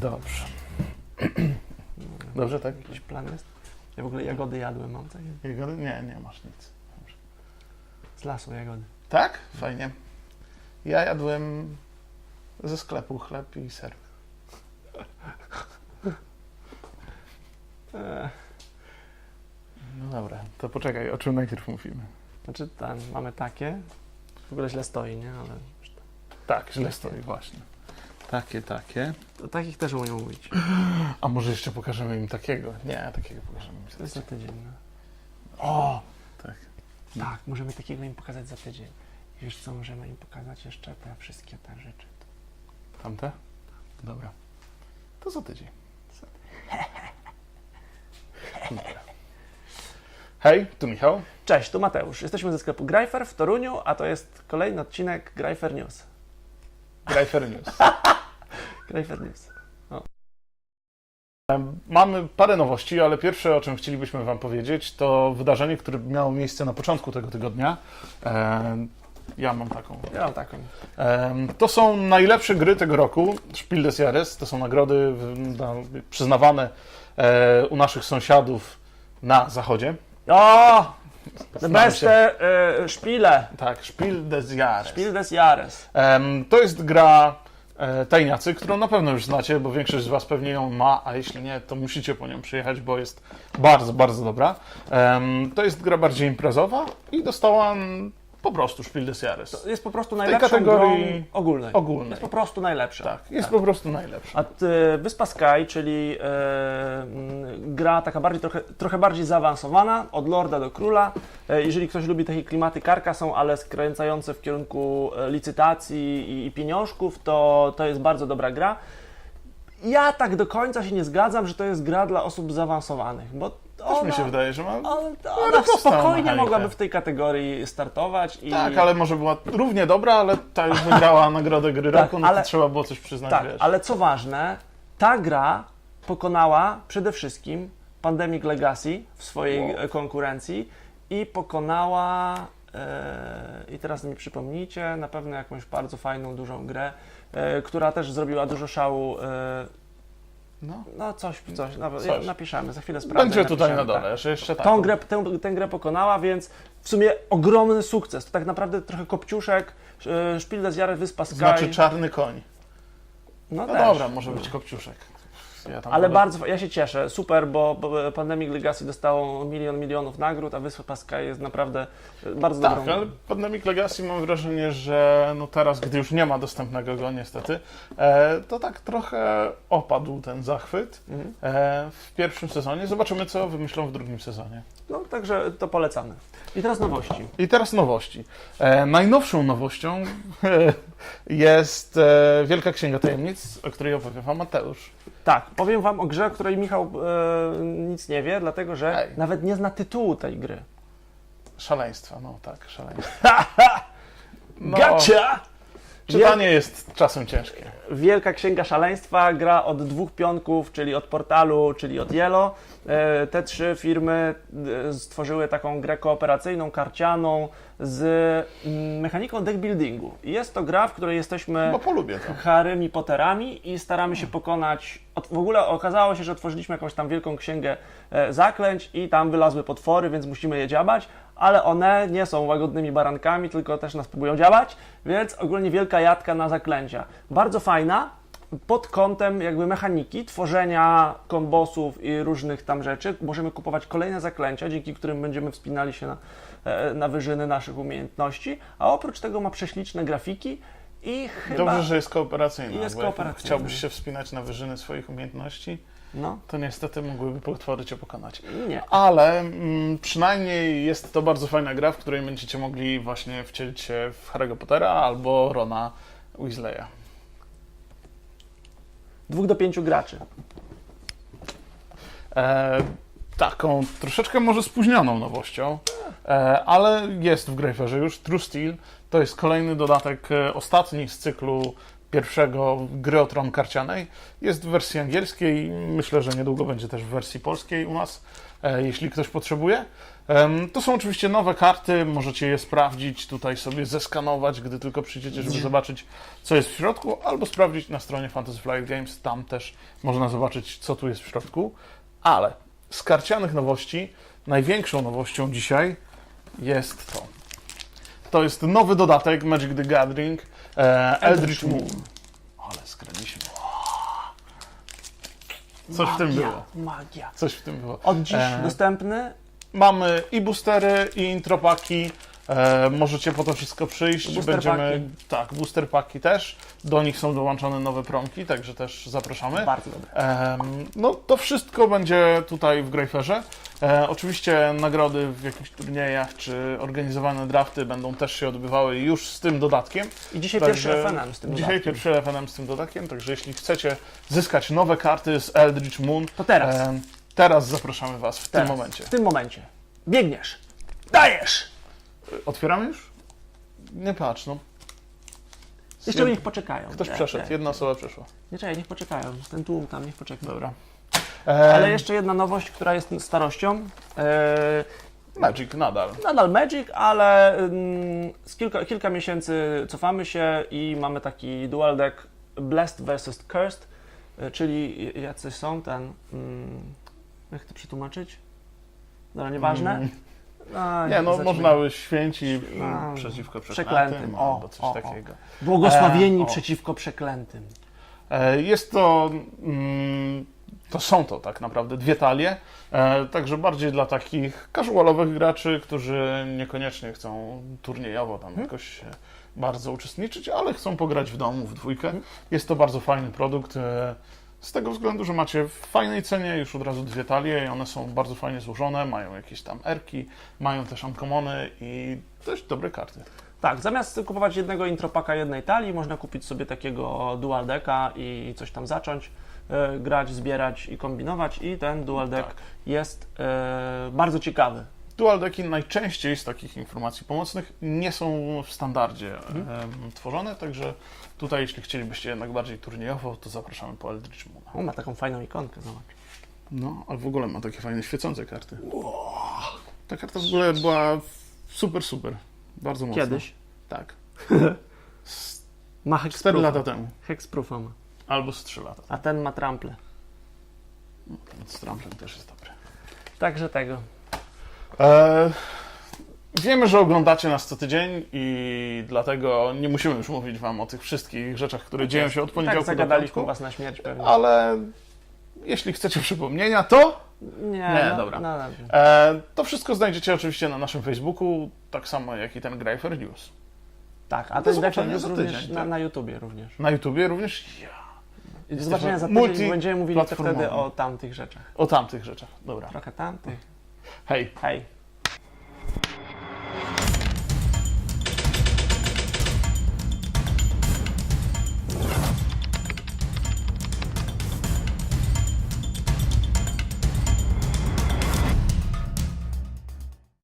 Dobrze. Dobrze, tak? Jakiś plan jest? Ja w ogóle jagody jadłem, mam takie Jagody? Nie, nie masz nic. z lasu jagody. Tak? Fajnie. Ja jadłem ze sklepu chleb i ser. No dobra, to poczekaj, o czym najpierw mówimy? znaczy tam mamy takie, w ogóle źle stoi, nie? Ale Tak, źle stoi, właśnie. Takie, takie. to takich też umiem mówić. A może jeszcze pokażemy im takiego? Nie, takiego pokażemy To jest im. za tydzień, no. O! Tak. Tak, możemy takiego im pokazać za tydzień. I wiesz co, możemy im pokazać jeszcze te wszystkie te rzeczy. Tamte? Dobra. To za tydzień. Dobra. Hej, tu Michał. Cześć, tu Mateusz. Jesteśmy ze sklepu Grajfer w Toruniu, a to jest kolejny odcinek Grajfer News. Grajfer News. Grajfer News. Mamy parę nowości, ale pierwsze, o czym chcielibyśmy Wam powiedzieć, to wydarzenie, które miało miejsce na początku tego tygodnia. E, Ja mam taką. Ja mam taką. To są najlepsze gry tego roku, Spiel des Jahres. To są nagrody przyznawane e, u naszych sąsiadów na zachodzie. O! Beste e, szpile. Tak, Spiel des Jahres. Spiel des Jahres. To jest gra Tajniacy, którą na pewno już znacie, bo większość z Was pewnie ją ma, a jeśli nie, to musicie po nią przyjechać, bo jest bardzo, bardzo dobra. To jest gra bardziej imprezowa i dostała mm, po prostu Spiel des Jahres. Jest po prostu najlepszą kategorii grą ogólnej. ogólnej. Jest po prostu najlepsza. Tak, jest po prostu najlepsza. A ty, Wyspa Sky, czyli e, gra taka bardziej, trochę, trochę bardziej zaawansowana, od lorda do króla. E, jeżeli ktoś lubi takie klimaty Carcassonne, ale skręcające w kierunku e, licytacji i, i pieniążków, to, to jest bardzo dobra gra. Ja tak do końca się nie zgadzam, że to jest gra dla osób zaawansowanych, bo Też mi się wydaje, że ma... ona, Ale ona prostą spokojnie mogłaby w tej kategorii startować. I... Tak, ale może była równie dobra, ale ta już wygrała nagrodę gry Tak, roku, no ale- to trzeba było coś przyznać, Tak, wiesz. ale co ważne, ta gra pokonała przede wszystkim Pandemic Legacy w swojej Wow. konkurencji i pokonała, e, i teraz mi przypomnijcie, na pewno jakąś bardzo fajną, dużą grę, e, która też zrobiła dużo szału. E, No. no coś, coś, nawet, Coś. napiszemy, za chwilę sprawdzę. Będzie tutaj na dole, że jeszcze Tak. tak. Tą grę, tę, tę grę pokonała, więc w sumie ogromny sukces. To tak naprawdę trochę kopciuszek, e, Spiel des Jahres, Wyspa Sky. Znaczy czarny koń. no, No dobra, może być kopciuszek. Ja tam Ale bardzo, ja się cieszę, super, bo bo Pandemic Legacy dostało milion milionów nagród, a Wyspa Sky jest naprawdę bardzo Tak, dobrą. ale Pandemic Legacy mam wrażenie, że no teraz, gdy już nie ma dostępnego go niestety, e, to tak trochę opadł ten zachwyt Mhm. e, w pierwszym sezonie. Zobaczymy, co wymyślą w drugim sezonie. No, także to polecamy. I teraz nowości. I teraz nowości. E, najnowszą nowością jest e, Wielka Księga Tajemnic, o której opowie Wam Mateusz. Tak, powiem Wam o grze, o której Michał e, nic nie wie, dlatego że Ej. nawet nie zna tytułu tej gry. Szaleństwa, no tak, szaleństwa. No, Gacia! Czytanie jest czasem ciężkie. Wielka Księga Szaleństwa gra od dwóch pionków, czyli od Portalu, czyli od Yellow. E, Te trzy firmy e, stworzyły taką grę kooperacyjną, karcianą z mm, mechaniką deck buildingu. Jest to gra, w której jesteśmy. Harrymi Potterami i staramy się pokonać. Od, w ogóle okazało się, że otworzyliśmy jakąś tam wielką księgę e, zaklęć i tam wylazły potwory, więc musimy je dziabać, ale one nie są łagodnymi barankami, tylko też nas próbują dziabać, więc ogólnie wielka jadka na zaklęcia. Bardzo fajna. Pod kątem jakby mechaniki, tworzenia kombosów i różnych tam rzeczy, możemy kupować kolejne zaklęcia, dzięki którym będziemy wspinali się na, e, na wyżyny naszych umiejętności, a oprócz tego ma prześliczne grafiki i chyba... Dobrze, że jest kooperacyjna. Jest kooperacyjna. chciałbyś się wspinać na wyżyny swoich umiejętności, No, to niestety mogłyby potwory cię pokonać. nie. Ale mm, przynajmniej jest to bardzo fajna gra, w której będziecie mogli właśnie wcielić się w Harry'ego Pottera albo Rona Weasleya. Dwóch do pięciu graczy. E, taką troszeczkę może spóźnioną nowością, e, ale jest w Greyferze już. True Steel to jest kolejny dodatek, e, ostatni z cyklu pierwszego gry o tron karcianej. Jest w wersji angielskiej, myślę, że niedługo będzie też w wersji polskiej u nas, e, jeśli ktoś potrzebuje. To są oczywiście nowe karty, możecie je sprawdzić, tutaj sobie zeskanować, gdy tylko przyjdziecie, żeby zobaczyć, co jest w środku, albo sprawdzić na stronie Fantasy Flight Games, tam też można zobaczyć, co tu jest w środku. Ale z karcianych nowości, największą nowością dzisiaj jest to. To jest nowy dodatek Magic the Gathering e, Eldritch Moon. Ale skraliśmy. Coś w tym było. Magia. Coś w tym było. Od dziś E, dostępny Mamy i boostery, i intropaki. E, możecie po to wszystko przyjść. Booster Będziemy. Tak, booster paki też. Do nich są dołączone nowe promki, także też zapraszamy. bardzo dobry. Em, no to wszystko będzie tutaj w Greyferze. E, oczywiście nagrody w jakichś turniejach czy organizowane drafty będą też się odbywały już z tym dodatkiem. I dzisiaj Także pierwszy FNM z tym Dzisiaj dodatkiem. pierwszy FNM z tym dodatkiem, także jeśli chcecie zyskać nowe karty z Eldritch Moon, To teraz. em, teraz zapraszamy Was w Teraz, tym momencie. W tym momencie. Biegniesz. Dajesz! Otwieramy już? Nie patrz, no. Jeszcze Jed- niech poczekają. Ktoś Nie, przeszedł, nie. jedna osoba przeszła. Nie czekaj, niech poczekają. Ten tłum tam niech poczeka. Dobra. Ale Em, jeszcze jedna nowość, która jest starością. E, Magic nadal. nadal Magic, ale mm, z kilka, kilka miesięcy cofamy się i mamy taki dual deck Blessed vs. Cursed, e, czyli jacyś są ten... Mm, jak to przetłumaczyć? Dobra, nieważne. Mm, Nie, no zacznijmy. można by święci A, przeciwko przeklętym. przeklętym, O, albo coś o, o. takiego. Błogosławieni E, o. przeciwko przeklętym. E, Jest to, mm, to są to tak naprawdę dwie talie, e, także bardziej dla takich casualowych graczy, którzy niekoniecznie chcą turniejowo tam jakoś e, bardzo uczestniczyć, ale chcą pograć w domu w dwójkę. Jest to bardzo fajny produkt. Z tego względu, że macie w fajnej cenie już od razu dwie talie i one są bardzo fajnie złożone, mają jakieś tam erki, mają też uncommony i dość dobre karty. Tak, zamiast kupować jednego intropaka jednej talii, można kupić sobie takiego dual decka i coś tam zacząć e, grać, zbierać i kombinować i ten dual deck Tak. jest e, bardzo ciekawy. Dual decki najczęściej z takich informacji pomocnych nie są w standardzie Mhm. tworzone, także tutaj jeśli chcielibyście jednak bardziej turniejowo, to zapraszamy po Eldritch Moona. O, ma taką fajną ikonkę, zobacz. No, ale w ogóle ma takie fajne świecące karty. Ta karta w ogóle była super, super. Bardzo mocna. Kiedyś. Tak. Ma 4 hexproofa. lata temu. Hexproofa ma. Albo z 3 lata. A ten ma trample. Ten z Tramplem też jest dobry. Także tego. E, wiemy, że oglądacie nas co tydzień i dlatego nie musimy już mówić Wam o tych wszystkich rzeczach, które dzieją się od Tak poniedziałku do zagadaliśmy piątku. was na śmierć pewnie. Ale jeśli chcecie przypomnienia, to Nie, Nie, no, dobra. No, e, to wszystko znajdziecie oczywiście na naszym Facebooku, tak samo jak i ten Greifer News. tak, a Do zobaczenia deck jest również tydzień, na, tak. na YouTubie również. Na YouTubie również ja. I do zobaczenia za multi- tydzień, bo będziemy mówili to wtedy o tamtych rzeczach. o tamtych rzeczach. Dobra. Trochę tamtych. Hej. Hej.